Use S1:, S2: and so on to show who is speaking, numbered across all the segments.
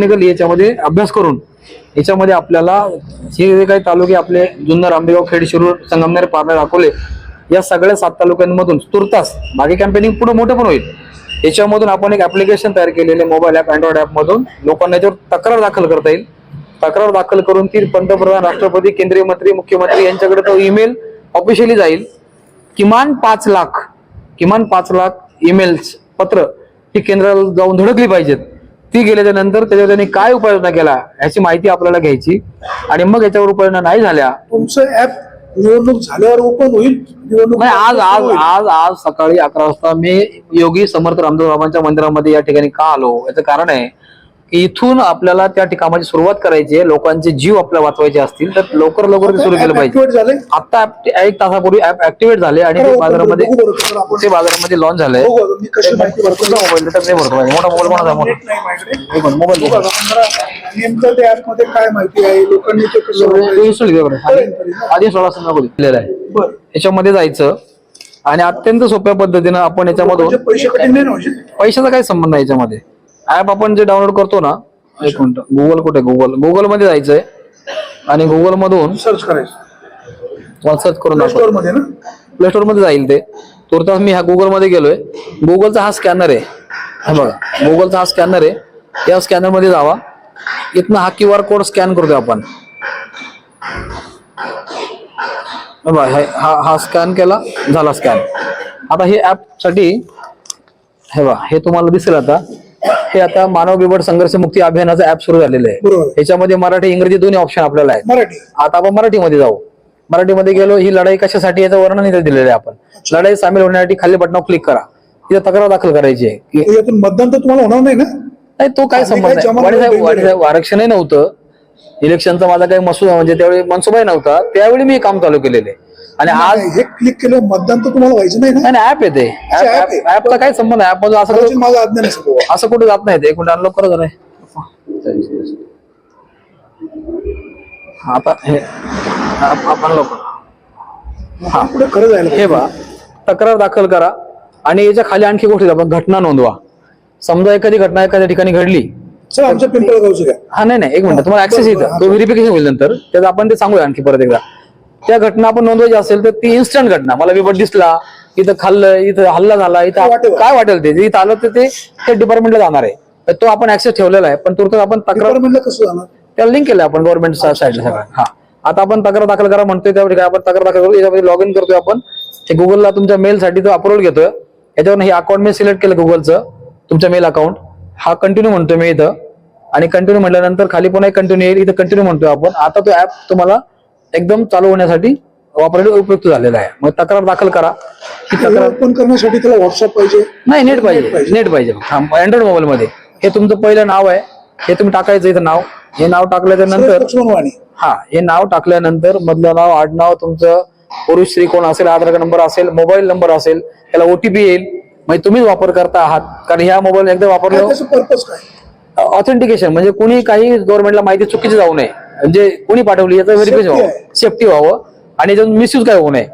S1: Technically याच्यामध्ये अभ्यास करून याच्यामध्ये आपल्याला हे जे काही तालुके आपले जुन्नर आंबेगाव खेड शिरूर संगमनेर पारनेर अकोले या सगळ्या सात तालुक्यांमधून तुर्तास मागे कॅम्पेनिंग पुढे मोठं पण होईल. याच्यामधून आपण एक ऍप्लिकेशन तयार केलेले मोबाईल ऍप अँड्रॉइड ॲपमधून लोकांना याच्यावर तक्रार दाखल करता येईल. तक्रार दाखल करून ती पंतप्रधान राष्ट्रपती केंद्रीय मंत्री मुख्यमंत्री यांच्याकडे तो ईमेल ऑफिशियली जाईल. किमान पाच लाख किमान पाच लाख ईमेल्स पत्र ही केंद्राला जाऊन धडकली पाहिजेत. ती गेल्याच्यानंतर त्याच्यावर त्यांनी काय उपाययोजना केला याची माहिती आपल्याला घ्यायची. आणि मग याच्यावर उपाययोजना नाही झाल्या.
S2: तुमचं ऍप निवडणूक झाल्यावर ओपन होईल निवडणूक
S1: नाही आज आज. आज आज सकाळी अकरा वाजता मी योगी समर्थ रामदेव बाबांच्या मंदिरामध्ये या ठिकाणी का आलो? याचं कारण आहे इथून आपल्याला त्या ठिकाणाची सुरुवात करायची आहे. लोकांचे जीव आपल्याला वाचवायचे असतील तर लवकर लवकर ते सुरू केलं पाहिजे. आता एक तासापूर्वी ऍप ऍक्टिव्हेट झाले आणि ते बाजारामध्ये ते बाजारामध्ये लॉन्च झालंय. मोबाईल. मोठा मोबाईल कोणाचा मोठा? मोबाईल
S2: नेमकं त्या ऍपमध्ये काय माहिती आहे? लोकांनी.
S1: आधी- सोळा समजा दिलेला आहे. याच्यामध्ये जायचं आणि अत्यंत सोप्या पद्धतीनं आपण याच्यामधून
S2: म्हणजे म्हणजे?
S1: पैशाचा काही संबंध नाही याच्यामध्ये. ऍप आपण जे डाउनलोड करतो ना एक मिनिट गुगल कुठे? गुगल गुगलमध्ये जायचंय. आणि गुगल मधून
S2: सर्च करायचं.
S1: सर्च करून
S2: मध्ये ना?
S1: प्ले स्टोरमध्ये जाईल ते. तुर्तास मी ह्या गुगलमध्ये गेलोय. गुगलचा हा स्कॅनर आहे. हा बघा गुगलचा हा स्कॅनर आहे. या स्कॅनरमध्ये जावा. इथनं हा क्यू आर कोड स्कॅन करतोय आपण. हे हे- स्कॅन केला झाला स्कॅन आता हे ऍपसाठी हे बघा हे तुम्हाला दिसेल आता. हे आता मानव बिबट संघर्ष मुक्ती अभियानाचं ऍप सुरू झालेलं आहे.
S2: बरोबर.
S1: याच्यामध्ये मराठी इंग्रजी दोन्ही ऑप्शन आपल्याला
S2: मराठी.
S1: आता आपण मराठीमध्ये जाऊ. मराठीमध्ये गेलो ही लढाई कशासाठी याचं वर्णन इथे दिलेलं आहे आपण. लढाई सामील होण्यासाठी खाली बटनावर क्लिक करा. तिथे तक्रार दाखल करायची आहे.
S2: मतदान तर तुम्हाला होणार नाही ना?
S1: नाही तो काय संबंध नाही आरक्षणही नव्हतं. इलेक्शनचा माझा काही मसूदा म्हणजे त्यावेळी मनसुबाही नव्हता. त्यावेळी मी काम चालू केलेले आणि आज
S2: नाही, हे क्लिक केलं मतदान तर तुम्हाला व्हायचं नाही ना.
S1: नाही ऍप येते.
S2: अच्छा, app आहे.
S1: ऍपला काय संबंध आहे ऍप असं कुठं-
S2: माझं अज्ञान बुवा.
S1: असं कुठे जात नाही एक मिनिट अनलॉक करा जरा. हा, आता हे अनलॉक करा.
S2: आपण पुढे खरं जायला
S1: हे बा तक्रार दाखल करा. आणि याच्या खाली आणखी गोष्टी आपण घटना नोंदवा. समजा एखादी घटना एखाद्या ठिकाणी घडली.
S2: चला आमच्या पिंपळगावचं
S1: हा नाही नाही. एक मिनिट. तुम्हाला ऍक्सेस येतं तो व्हेरिफिकेशन होईल नंतर. त्याचं आपण ते सांगूया आणखी परत एकदा. त्या घटना आपण नोंदवायची असेल तर ती इन्स्टंट घटना. मला बिबट दिसला इथं खाल्लं इथं हल्ला झाला इथं. काय वाटेल ते? इथं आलं तर ते डिपार्टमेंटला जाणार आहे. तर तो आपण ऍक्सेस ठेवलेला आहे पण तुरंत आपण तक्रार
S2: कसं जाणार?
S1: त्याला लिंक केलं आपण गव्हर्नमेंट साईडला सगळं. हा. आता आपण तक्रार दाखल करा म्हणतोय त्यावर काय आपण तक्रार दाखल करू याच्यामध्ये लॉग इन करतोय आपण. ते गुगलला तुमच्या मेल साठी तो अप्रोल घेतोय. याच्यावर हे अकाउंट मी सिलेक्ट केलं गुगलचं तुमच्या मेल अकाउंट हा कंटिन्यू म्हणतोय मी इथं. आणि कंटिन्यू म्हटल्यानंतर खाली पुन्हा कंटिन्यू येईल इथं कंटिन्यू म्हणतोय आपण. आता तो ऍप तुम्हाला एकदम चालू होण्यासाठी वापरायला उपयुक्त झालेला आहे. मग तक्रार दाखल करा. ही तक्रार
S2: ओपन करण्यासाठी त्याला व्हॉट्सअप पाहिजे.
S1: नाही नेट पाहिजे. नेट पाहिजे. अँड्रॉइड मोबाईल मध्ये. हे तुमचं पहिलं नाव आहे. हे तुम्ही टाकायचं इथं नाव. हे नाव टाकल्याच्या नंतर हा हे नाव टाकल्यानंतर मधलं नाव आडनाव तुमचं पुरुष स्त्री कोण असेल आधार कार्ड नंबर असेल मोबाईल नंबर असेल त्याला ओटीपी येईल. म्हणजे तुम्हीच वापर करता आहात. कारण ह्या मोबाईल एकदा वापरलं
S2: त्याचं पर्पज काय?
S1: ऑथेंटिकेशन म्हणजे कोणी काही गव्हर्नमेंटला माहिती चुकीची जाऊ नये. म्हणजे कोणी पाठवली याचं व्हेरिफिकेशन व्हावं. सेफ्टी व्हावं. आणि याच्यातून मिसयूज काय होऊ नये.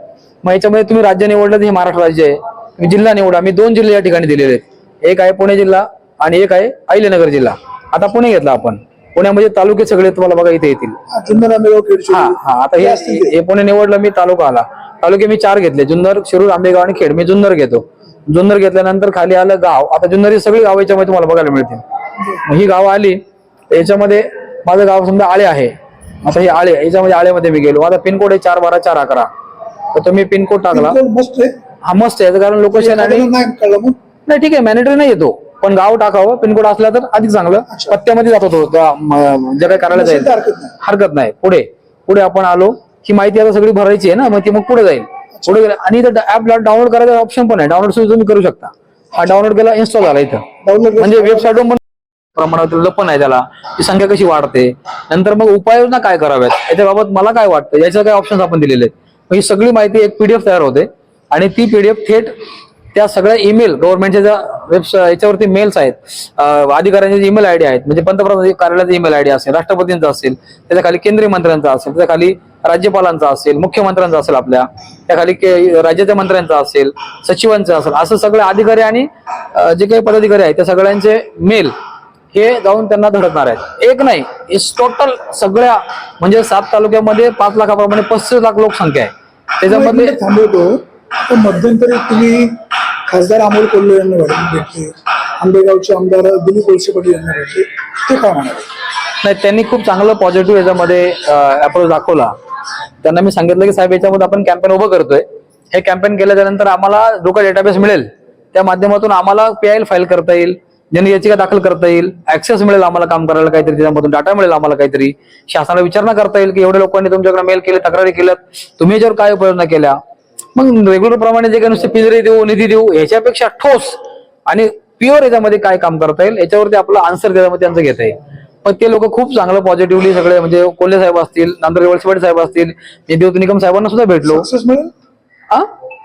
S1: मग याच्यामध्ये तुम्ही राज्य निवडलं हे महाराष्ट्र राज्य आहे. तुम्ही जिल्हा निवडा. मी दोन जिल्हे या ठिकाणी दिलेले आहेत. एक आहे पुणे जिल्हा आणि एक आहे अहिल्यानगर जिल्हा. आता पुणे घेतला आपण. पुण्यामध्ये तालुके सगळे तुम्हाला बघा इथे येतील. आता हे पुणे निवडलं मी तालुका आला. तालुके मी चार घेतले. जुन्नर शिरूर आंबेगाव आणि खेड. मी जुन्नर घेतो. जुन्नर घेतल्यानंतर खाली आलं गाव. आता जुन्नर ही सगळी गाव याच्यामध्ये तुम्हाला बघायला मिळतील. मग ही गावं आली. याच्यामध्ये माझं गाव समजा आळे आहे. आता हे आळे याच्यामध्ये आळेमध्ये मी गेलो. आता पिनकोड आहे चार बारा चार अकरा. तर तुम्ही पिनकोड टाकला.
S2: मस्त आहे.
S1: हा मस्त आहे. कारण लोकेशन आणि
S2: एखाद्याला नाही
S1: ठीक आहे. मॅनेटरी नाही येतो पण गाव टाकावं. पिनकोड असला तर अधिक चांगलं. पत्त्यामध्ये जातो तो. त्या, म, जे काही करायला जाईल.
S2: हरकत नाही.
S1: पुढे. पुढे आपण आलो. ही माहिती आता सगळी भरायची आहे ना? मग ती मग पुढे जाईल. पुढे गेलं. आणि इथं ऍप डाउनलोड करायचा ऑप्शन पण आहे. डाउनलोड सुद्धा तुम्ही करू शकता. हा डाउनलोड केला इन्स्टॉल झाला इथं. म्हणजे वेबसाईट पण प्रमाणात लपन आहे त्याला. ती संख्या कशी वाढते? नंतर मग उपाययोजना काय कराव्यात? याच्याबाबत मला काय वाटतं? याच्या काय ऑप्शन आपण दिलेले आहेत. ही सगळी माहिती एक पीडीएफ तयार होते. आणि ती पीडीएफ थेट त्या सगळ्या ईमेल गव्हर्नमेंटच्या ज्या वेबसाईट याच्यावरती मेल्स आहेत अं, अधिकाऱ्यांचे ईमेल आयडी आहेत म्हणजे पंतप्रधान कार्यालयाचा ईमेल आयडी असेल राष्ट्रपतींचा असेल त्याच्याखाली केंद्रीय मंत्र्यांचा असेल त्याच्याखाली राज्यपालांचा असेल मुख्यमंत्र्यांचा असेल आपल्या त्या खाली राज्याच्या मंत्र्यांचा असेल सचिवांचा असेल असं सगळे अधिकारी आणि जे काही पदाधिकारी आहेत त्या सगळ्यांचे मेल हे जाऊन त्यांना धडकणार आहेत. एक नाही टोटल सगळ्या म्हणजे सात तालुक्यामध्ये पाच लाखाप्रमाणे पस्तीस लाख लोकसंख्या आहे. त्याच्यामध्ये
S2: थांबवतो. मध्यंतरी तुम्ही खासदार अमोल कोल्हे यांना भेट- भेटले आंबेगावचे आमदार दिलीप वळसे पाटील यांना भेटले. ते काय म्हणाले?
S1: नाही त्यांनी खूप चांगलं पॉझिटिव्ह याच्यामध्ये अप्रोच दाखवला. त्यांना मी सांगितलं की साहेब याच्यामध्ये आपण कॅम्पेन उभं करतोय. हे कॅम्पेन केल्याच्यानंतर आम्हाला जो काही डेटाबेस मिळेल त्या माध्यमातून आम्हाला पीआयएल फाईल करता येईल. ज्यांनी याचिका दाखल करता येईल ऍक्सेस मिळेल आम्हाला काम करायला काहीतरी त्याच्यामधून डाटा मिळेल आम्हाला काहीतरी. शासनाला विचारणा करता येईल की एवढ्या लोकांनी तुमच्याकडे मेल केले तक्रारी केल्यात तुम्ही याच्यावर काय उपाययोजना केल्या? मग रेग्युलर प्रमाणे जे काही नुसते पिंजरे देऊ निधी देऊ ह्याच्यापेक्षा ठोस आणि प्युअर याच्यामध्ये काय काम करता येईल याच्यावरती आपलं आन्सर त्याच्यामध्ये त्यांचं घेता येईल. पण ते लोक खूप चांगलं पॉझिटिव्हली सगळे म्हणजे कोल्हे साहेब असतील नांदर वळसेवाडी साहेब असतील मी देवत निकम साहेबांना सुद्धा भेटलो.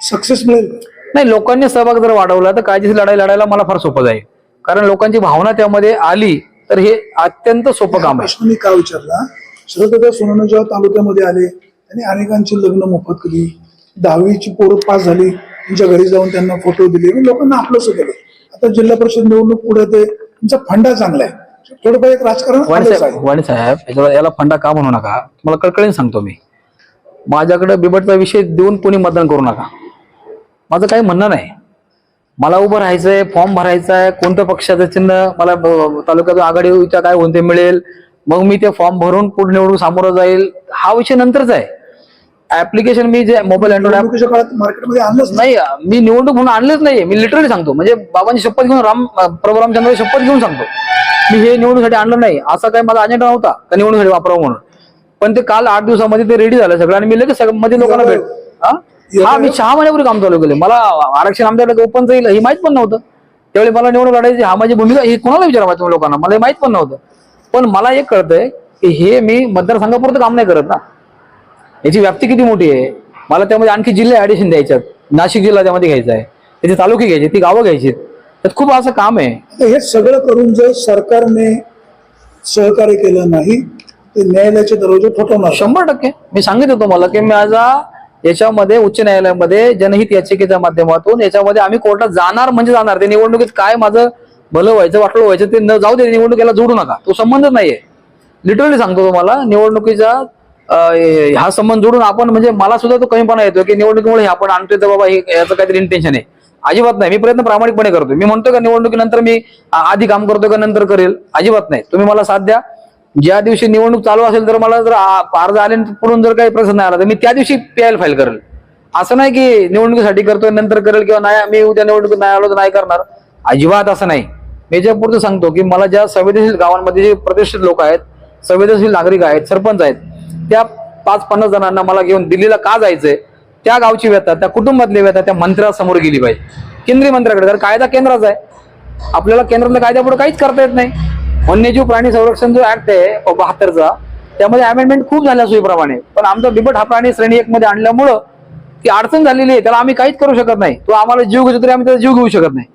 S2: सक्सेस मिळेल?
S1: नाही लोकांनी सहभाग जर वाढवला तर कायदेशीर लढाई लढायला मला फार सोपं जाईल. कारण लोकांची भावना त्यामध्ये आली तर हे अत्यंत सोपं काम आहे.
S2: प्रश्न मी का विचारला? शरदत्ता सोनवणे जेव्हा तालुक्यामध्ये आले त्यांनी अनेकांची लग्न मोफत केली दहावीची पोरं पास झाली त्यांच्या घरी जाऊन त्यांना फोटो दिले आणि लोकांना आपलंसं केलं. आता जिल्हा परिषद निवडणूक पुढे ते त्यांचा फंडा चांगला आहे. थोडंफार एक राजकारण
S1: वाणी
S2: आलंच
S1: साहेब
S2: आहे.
S1: वाणी साहेब याच्यावर याला फंडा का म्हणू नका? मला कळकळीने सांगतो मी. माझ्याकडे बिबटचा विषय देऊन कोणी मतदान करू नका. माझं काही म्हणणं नाही. मला उभं राहायचंय फॉर्म भरायचा आहे कोणत्या पक्षाचं चिन्ह मला तालुक्यातून आघाडीच्या काय कोणते मिळेल मग मी ते फॉर्म भरून पुढे निवडून सामोरं जाईल हा विषय नंतरच आहे. ऍप्लिकेशन मी जे मोबाईल अँड्रॉइड
S2: मार्केटमध्ये आणलंच नाही.
S1: नाही मी निवडणूक म्हणून आणलेच नाही मी लिटरली सांगतो म्हणजे बाबांची शपथ घेऊन राम प्रभू रामचंद्र शपथ घेऊन सांगतो मी हे निवडणुकीसाठी आणलं नाही असा काही माझा अजेंडा नव्हता का निवडणुकीसाठी वापरावं म्हणून. पण ते काल आठ दिवसामध्ये ते रेडी झालं सगळं आणि मी लगेच सगळं मध्ये लोकांना भेट हा? हा मी सहा महिन्यापूर्वी काम चालू केलं. मला आरक्षण आमच्याकडे ओपनचं येईल हे माहीत पण नव्हतं. त्यावेळी मला निवडणूक लढायची हा माझी भूमिका ही कोणाला विचारा तुम्ही लोकांना? मला हे माहीत पण नव्हतं. पण मला एक कळतंय की हे मी मतदारसंघापुरतं काम नाही करत ना. याची व्याप्ती किती मोठी आहे? मला त्यामध्ये आणखी जिल्हे ऍडिशन द्यायच्यात नाशिक जिल्हा त्यामध्ये घ्यायचा आहे. त्याचे तालुके घ्यायचे ती गावं घ्यायची त्यात खूप असं काम आहे.
S2: हे सगळं करून जर सरकारने सहकार्य केलं नाही ते न्यायालयाचे दरवाजे ठोठवणार.
S1: शंभर टक्के. मी सांगितलं तुम्हाला की माझा याच्यामध्ये उच्च न्यायालयामध्ये जनहित याचिकेच्या माध्यमातून याच्यामध्ये आम्ही कोर्टात जाणार म्हणजे जाणार. ते निवडणुकीत काय माझं भलं व्हायचं वाटलं व्हायचं ते न जाऊ दे निवडणुकीला जोडू नका. तो संबंधच नाहीये. लिटरली सांगतो तुम्हाला निवडणुकीचा हा संबंध जोडून आपण म्हणजे मला सुद्धा तो कमीपणा येतो की निवडणुकीमुळे हे आपण आणतोय तर बाबा हे याचं काहीतरी इंटेन्शन आहे. अजिबात नाही. मी प्रयत्न प्रामाणिकपणे करतो मी म्हणतो का निवडणुकीनंतर मी आधी काम करतो का नंतर करेल? अजिबात नाही. तुम्ही मला साथ द्या. ज्या दिवशी निवडणूक चालू असेल तर मला जर अर्ज आले आणि पुढून जर काही प्रश्न नाही आला तर मी त्या दिवशी पीआयएल फाईल करेल. असं नाही की निवडणुकीसाठी करतोय नंतर करेल किंवा नाही मी उद्या निवडणूक नाही आलो तर नाही करणार. अजिबात असं नाही. मी ज्यापुरतं सांगतो की मला ज्या संवेदनशील गावांमध्ये जे प्रतिष्ठित लोक आहेत संवेदनशील नागरिक आहेत सरपंच आहेत त्या पाच पन्नास जणांना मला घेऊन दिल्लीला का जायचंय? त्या गावची व्यथा त्या कुटुंबातली व्यथा त्या मंत्र्यासमोर गेली पाहिजे. केंद्रीय मंत्र्याकडे तर कायदा केंद्राचा आहे. आपल्याला केंद्रातल्या कायद्यापुढे काहीच करता येत नाही. वन्यजीव प्राणी संरक्षण जो ऍक्ट आहे बहात्तरचा त्यामध्ये अमेंडमेंट खूप झाल्या सोयीप्रमाणे पण आमचा बिबट हा प्राणी श्रेणी एक मध्ये आणल्यामुळं ती अडचण झालेली आहे. त्याला आम्ही काहीच करू शकत नाही. तो आम्हाला जीव घेतो तरी आम्ही त्याचा जीव घेऊ शकत नाही.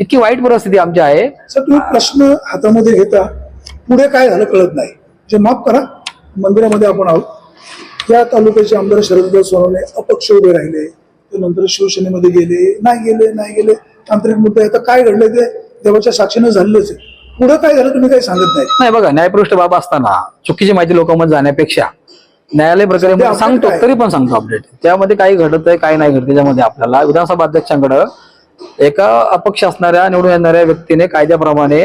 S1: इतकी वाईट परिस्थिती आमची आहे.
S2: सर तुम्ही प्रश्न हातामध्ये घेता. पुढे काय झालं कळत नाही. जे माफ करा. मंदिरामध्ये आपण आहोत. या तालुक्याचे आमदार शरद सोनवणे अपक्ष उभे राहिले. ते नंतर शिवसेनेमध्ये गेले. नाही गेले नाही गेले. तांत्रिक मुद्दे. आता काय घडले ते? देवाच्या साक्षीनं झालेलंच आहे. पुढे काय झालं तुम्ही काही सांगत नाही.
S1: नाही बघा न्यायपृष्ठ बाब असताना चुकीची माहिती लोकांमध्ये जाण्यापेक्षा न्यायालय
S2: update
S1: सांगतो
S2: काय?
S1: तरी पण सांगतो अपडेट त्यामध्ये काही घडत आहे काही नाही घडत त्याच्यामध्ये आपल्याला विधानसभा अध्यक्षांकडं एका अपक्ष असणाऱ्या निवडून येणाऱ्या व्यक्तीने कायद्याप्रमाणे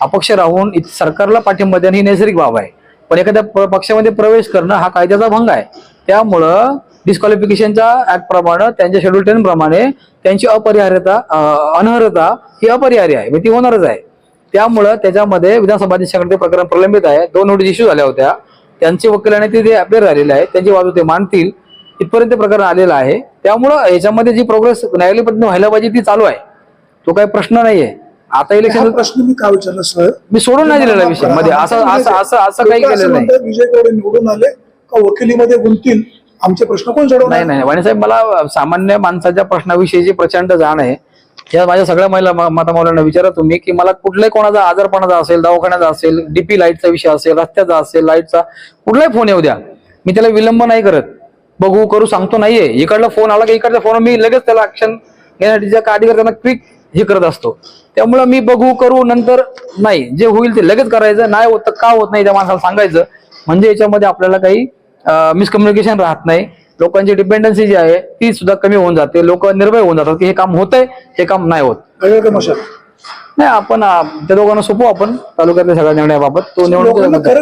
S1: अपक्ष राहून सरकारला पाठिंबा देणं ही नैसर्गिक बाब आहे. पण एखाद्या पक्षामध्ये प्रवेश करणं हा कायद्याचा भंग आहे. त्यामुळं डिस्क्वालिफिकेशनच्या ऍक्ट प्रमाणे त्यांच्या शेड्यूल टेन प्रमाणे त्यांची अपरिहार्यता अनर्हता ही अपरिहार्य आहे. ती होणारच आहे. त्यामुळं त्याच्यामध्ये विधानसभा अध्यक्षांकडे ते प्रकरण प्रलंबित आहे. दोन नोटीस इश्यू झाल्या होत्या. त्यांचे वकिलाने ते अपेअर झालेले आहे त्यांची बाजू ते मांडतील. इथपर्यंत ते प्रकरण आलेलं आहे. त्यामुळं याच्यामध्ये जी प्रोग्रेस न्यायालय पद्धतीने व्हायला पाहिजे ती चालू आहे. तो काही प्रश्न नाहीये. आता इलेक्शन
S2: प्रश्न मी का विचारला सर
S1: मी सोडून नाही दिलेला विषय. मध्ये असं असं असं असं काही केलेलं नाही.
S2: विजय गवडे निवडून आले का वकिलीमध्ये गुंतील आमचे प्रश्न कोण सोडवणार?
S1: नाही नाही. वाणीसाहेब मला सामान्य माणसाच्या प्रश्नाविषयीची प्रचंड जाण आहे. या माझ्या सगळ्या महिला माता मौलांना विचारा तुम्ही की मला कुठल्याही कोणाचा आजारपणाचा असेल दवाखान्याचा असेल डीपी लाईटचा विषय असेल रस्त्याचा असेल लाईटचा कुठलाही फोन येऊ द्या. मी त्याला विलंब नाही करत. बघू करू सांगतो नाहीये. इकडला फोन आला की इकडच्या फोन मी लगेच त्याला ऍक्शन घेण्यासाठी ज्या अधिकार त्यांना क्विक हे करत असतो. त्यामुळं मी बघू करू नंतर नाही. जे होईल ते लगेच करायचं. नाही होत तर का होत नाही त्या माणसाला सांगायचं. म्हणजे याच्यामध्ये आपल्याला काही मिसकम्युनिकेशन राहत नाही. लोकांची डिपेंडन्सी जी आहे ती सुद्धा कमी होऊन जाते. लोक निर्भय होऊन जातात की हे काम होतंय हे काम नाही होत. नाही आपण त्या दोघांना सोपू आपण तालुक्यातल्या सगळ्या निर्णयाबाबत तो निवडणूक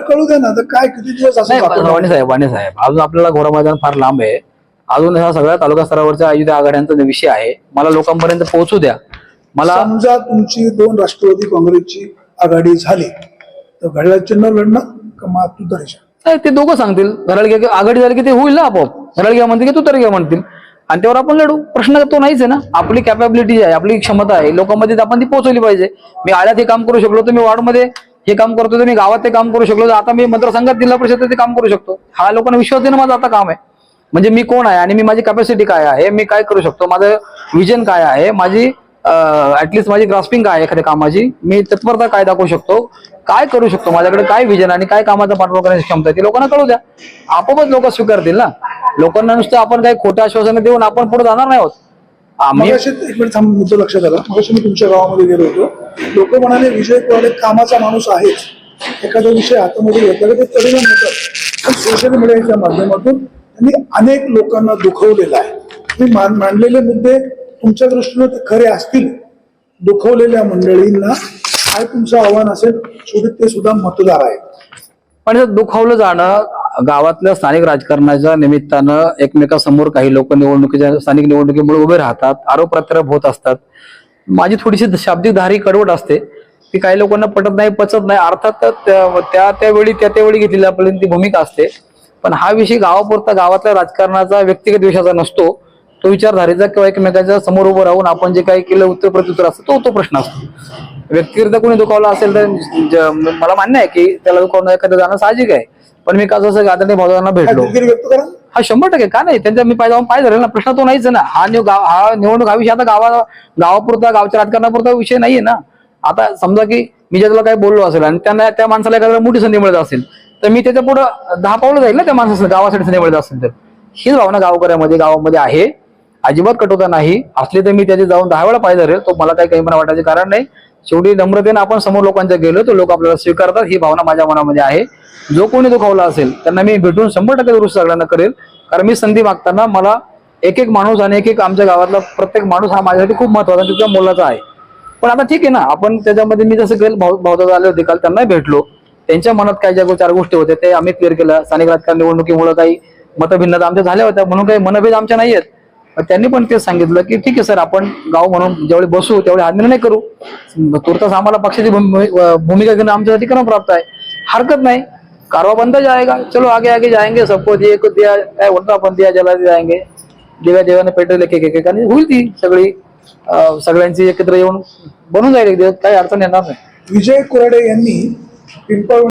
S2: कळू द्या ना तर काय किती दिवस?
S1: वाणी साहेब वाणी साहेब अजून आपल्याला घोडा मैदान फार लांब आहे. अजून ह्या सगळ्या तालुका स्तरावरच्या आयोजित आघाड्यांचा विषय आहे मला लोकांपर्यंत पोहोचू द्या. मला
S2: समजा तुमची दोन राष्ट्रवादी काँग्रेसची आघाडी झाली तर घड्याळ चिन्ह लढणार का मा तुतारीच्या
S1: नाही, ते दोघं सांगतील. घराला घ्या आघाडी झाली की ते होईल ना आपोआप. घराला घ्या म्हणतील की तू तरी घ्या म्हणतील. आणि त्यावर आपण लढू. प्रश्न तो नाहीच आहे ना. आपली कॅपॅबिलिटी आहे आपली क्षमता आहे. लोकांमध्ये आपण ती पोहोचवली पाहिजे. मी आळ्यात हे काम करू शकलो तर मी वार्डमध्ये हे काम करतो तर मी गावात ते काम करू शकलो. तर आता मी मतदारसंघात जिल्हा परिषद ते काम करू शकतो. हा लोकांना विश्वास देणं माझं आता काम आहे. म्हणजे मी कोण आहे आणि मी माझी कॅपॅसिटी काय आहे? मी काय करू शकतो? माझं विजन काय आहे? माझी ऍटलिस्ट माझी ग्रास्पिंग काय एखाद्या कामाची. मी तत्परता काय दाखवू शकतो? काय करू शकतो? माझ्याकडे काय विजन आणि काय कामाचा पाठपुरावा करण्याची क्षमता आहे ती लोकांना कळू द्या. आपोआपच लोक स्वीकारतील ना? लोकांना नुसतं आपण काही खोट्या आश्वासनं देऊन आपण पुढे जाणार नाही आहोत. आम्ही
S2: एक मिनिट थांब मुद्दा लक्षात आला. मग मी तुमच्या गावामध्ये गेलो होतो. लोक म्हणाले विजय कुराडे कामाचा माणूस आहेच. एखादा विषय हातामध्ये घेतला ते परिणाम होतात. पण सोशल मीडियाच्या माध्यमातून त्यांनी अनेक लोकांना दुखवलेलं आहे. तुम्ही मांडलेले मुद्दे तुमच्या दृष्टीनं ते खरे असतील दुखवलेल्या मंडळींना काय तुमचं आव्हान असेल शेवटी ते सुद्धा मतदार आहेत.
S1: पण दुखावलं जाणं गावातल्या स्थानिक राजकारणाच्या निमित्तानं एकमेकासमोर काही लोक निवडणुकीच्या स्थानिक निवडणुकीमुळे उभे राहतात आरोप प्रत्यारोप होत असतात. माझी थोडीशी शाब्दिक धारी कडवट असते ती काही लोकांना पटत नाही पचत नाही. अर्थात त्या त्या त्यावेळी त्या त्यावेळी घेतलेली आपल्याला ती भूमिका असते. पण हा विषय गावापुरता गावातल्या राजकारणाचा व्यक्तिगत विषयाचा नसतो. तो विचारधारेचा किंवा एकमेकाच्या समोर उभं राहून आपण जे काही केलं उत्तर प्रत्युत्तर असतं तो तो प्रश्न असतो. व्यक्तिगत कोणी दुखावला असेल तर मला मान्य आहे की त्याला दुखावणं एखादं जाणं साहजिक आहे. पण मी कसं असं भावजांना
S2: काय
S1: भेटलो. हा शंभर टक्के. का नाही? त्यांच्या मी पाय जाऊन पाय धरेल ना प्रश्न तो नाहीच ना. हा निव- गाव हा निवडणूक हा विषय आता गावा गावापुरता गावच्या राजकारणापुरता विषय नाहीये ना. आता समजा की मी ज्याला काही बोललो असेल आणि त्यांना त्या माणसाला एखाद्या मोठी संधी मिळत असेल तर मी त्याच्या पुढं दहा पावलं जाईल ना त्या माणसाला गावासाठी संधी मिळत असेल तर. हीच भावना गावकऱ्यामध्ये गावामध्ये आहे. अजिबात कटोता नाही. असली तर मी त्याचे जाऊन दहा वेळा पाय धरेल. तो मला काही काही मला वाटायचे कारण नाही. शेवटी नम्रतेने आपण समोर लोकांच्या गेलो तर लोक आपल्याला स्वीकारतात. ही भावना माझ्या मनामध्ये आहे. जो कोणी दुखावला असेल त्यांना मी भेटून शंभर टक्के दुरुस्त सगळ्यांना करेल. कारण मी संधी मागताना मला एक एक माणूस आणि एक एक आमच्या गावातला प्रत्येक माणूस हा माझ्यासाठी खूप महत्त्वाचा आणि तितका मोलाचा आहे. पण आता ठीक आहे ना आपण त्याच्यामध्ये मी जसं केलं भाऊ भाऊदादा आले होते काल त्यांना भेटलो. त्यांच्या मनात काय ज्या चार गोष्टी होत्या ते आम्ही क्लिअर केलं स्थानिक राजकारण निवडणुकीमुळे काही मतभिन्नता आमच्या झाल्या होत्या म्हणून काही मनभेद आमच्या नाही आहेत त्यांनी पण तेच सांगितलं की ठीक आहे सर आपण गाव म्हणून ज्यावेळी बसू त्यावेळी हा निर्णय करू. तुर्तास आम्हाला पक्षाची भूमिका घेणं आमच्यासाठी करणं प्राप्त आहे. हरकत नाही. कारवा बंद जाएगा. चलो आगे आगे जाएंगे सबको दिए को दिया काय बोलतो आपण दिया ज्याला जाएंगे. देव्या देवाने पेटवले एक एक आणि होईल ती सगळी सगळ्यांची एकत्र येऊन बनून जाईल एक दिवस. काही अडचण येणार नाही.
S2: विजय कुराडे यांनी पिंपळ